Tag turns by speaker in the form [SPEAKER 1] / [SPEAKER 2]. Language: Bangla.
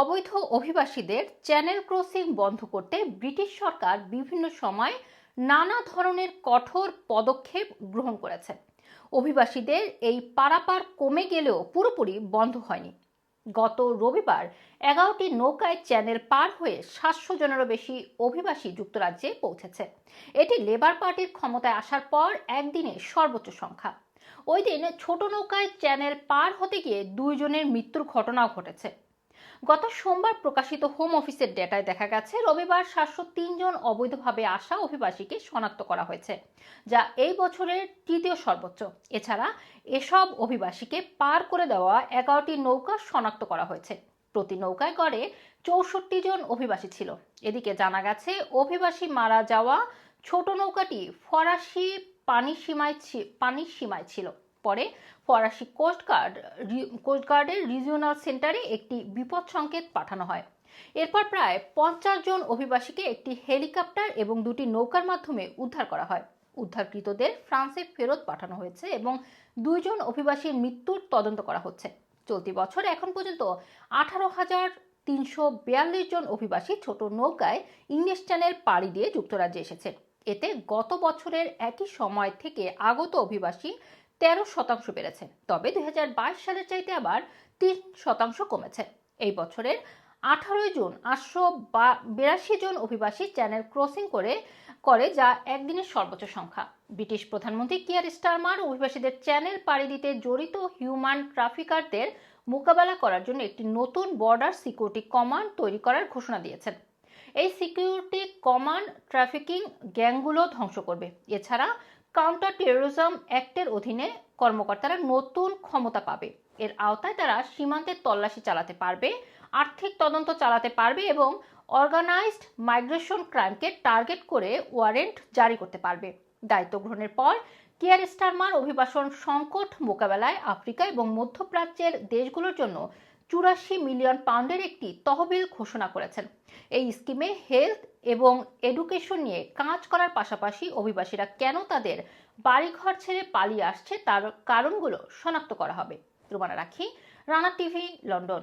[SPEAKER 1] অবৈধ অভিবাসীদের চ্যানেল ক্রসিং বন্ধ করতে ব্রিটিশ সরকার বিভিন্ন সময় নানা ধরনের কঠোর পদক্ষেপ গ্রহণ করেছে। অভিবাসীদের এই পারাপার কমে গেলেও পুরোপুরি বন্ধ হয়নি। গত রবিবার এগারোটি নৌকায় চ্যানেল পার হয়ে সাতশো জনেরও বেশি অভিবাসী যুক্তরাজ্যে পৌঁছেছে। এটি লেবার পার্টির ক্ষমতায় আসার পর একদিনে সর্বোচ্চ সংখ্যা। ওই দিন ছোট নৌকায় চ্যানেল পার হতে গিয়ে দুইজনের মৃত্যুর ঘটনাও ঘটেছে। গত সোমবার প্রকাশিত হোম অফিসের ডেটায় দেখা গেছে, রবিবার সাতশো জন অবৈধভাবে আসা অভিবাসীকে শনাক্ত করা হয়েছে, যা এই বছরের তৃতীয় সর্বোচ্চ। এছাড়া এসব অভিবাসীকে পার করে দেওয়া এগারোটি নৌকা শনাক্ত করা হয়েছে। প্রতি নৌকায় গড়ে চৌষট্টি জন অভিবাসী ছিল। এদিকে জানা গেছে, অভিবাসী মারা যাওয়া ছোট নৌকাটি ফরাসি পানি সীমায় পানির সীমায় ছিল। পরে ফরাসি কোস্টগার্ড কোস্টগার্ডের রিজিওনাল সেন্টারে একটি বিপদ সংকেত পাঠানো হয়। এরপর প্রায় পঞ্চাশ জন অভিবাসীকে একটি হেলিকপ্টার এবং দুটি নৌকার মাধ্যমে উদ্ধার করা হয়। উদ্ধারকৃতদের ফ্রান্সে ফেরত পাঠানো হয়েছে এবং দুইজন অভিবাসীর মৃত্যুর তদন্ত করা হচ্ছে। চলতি বছর এখন পর্যন্ত আঠারো হাজার তিনশো বিয়াল্লিশ জন অভিবাসী ছোট নৌকায় ইংলিশ চ্যানেল পাড়ি দিয়ে যুক্তরাজ্যে এসেছে। এতে গত বছরের একই সময় থেকে আগত অভিবাসী তেরো শতাংশ বেড়েছে। তবে দুই সালের চাইতে আবার তিন শতাংশ কমেছে। এই বছরের আঠারোই জুন আটশো বিরাশি জন অভিবাসী চ্যানেল ক্রসিং করে করে যা একদিনের সর্বোচ্চ সংখ্যা। ব্রিটিশ প্রধানমন্ত্রী কিয়ার স্টারমার অভিবাসীদের চ্যানেল পাড়ি দিতে জড়িত হিউম্যান ট্রাফিকারদের মোকাবেলা করার জন্য একটি নতুন বর্ডার সিকিউরিটি কমান্ড তৈরি করার ঘোষণা দিয়েছেন। এই সিকিউরিটি কমান্ড ট্রাফিকিং গ্যাংগুলো ধ্বংস করবে। এছাড়া কাউন্টার টেরোরিজম অ্যাক্টের অধীনে কর্মকর্তারা নতুন ক্ষমতা পাবে। এর আওতায় তারা সীমান্তের তল্লাশি চালাতে পারবে, আর্থিক তদন্ত চালাতে পারবে এবং অর্গানাইজড মাইগ্রেশন ক্রাইমকে টার্গেট করে ওয়ারেন্ট জারি করতে পারবে। দায়িত্ব গ্রহণের পর কিয়ার স্টারমার অভিবাসন সংকট মোকাবেলায় আফ্রিকা এবং মধ্যপ্রাচ্যের দেশগুলোর জন্য চুরাশি মিলিয়ন পাউন্ডের একটি তহবিল ঘোষণা করেছেন। এই স্কিমে হেলথ এবং এডুকেশন নিয়ে কাজ করার পাশাপাশি অভিবাসীরা কেন তাদের বাড়িঘর ছেড়ে পালিয়ে আসছে তার কারণগুলো শনাক্ত করা হবে। রুমানা রাখি, রানা টিভি, লন্ডন।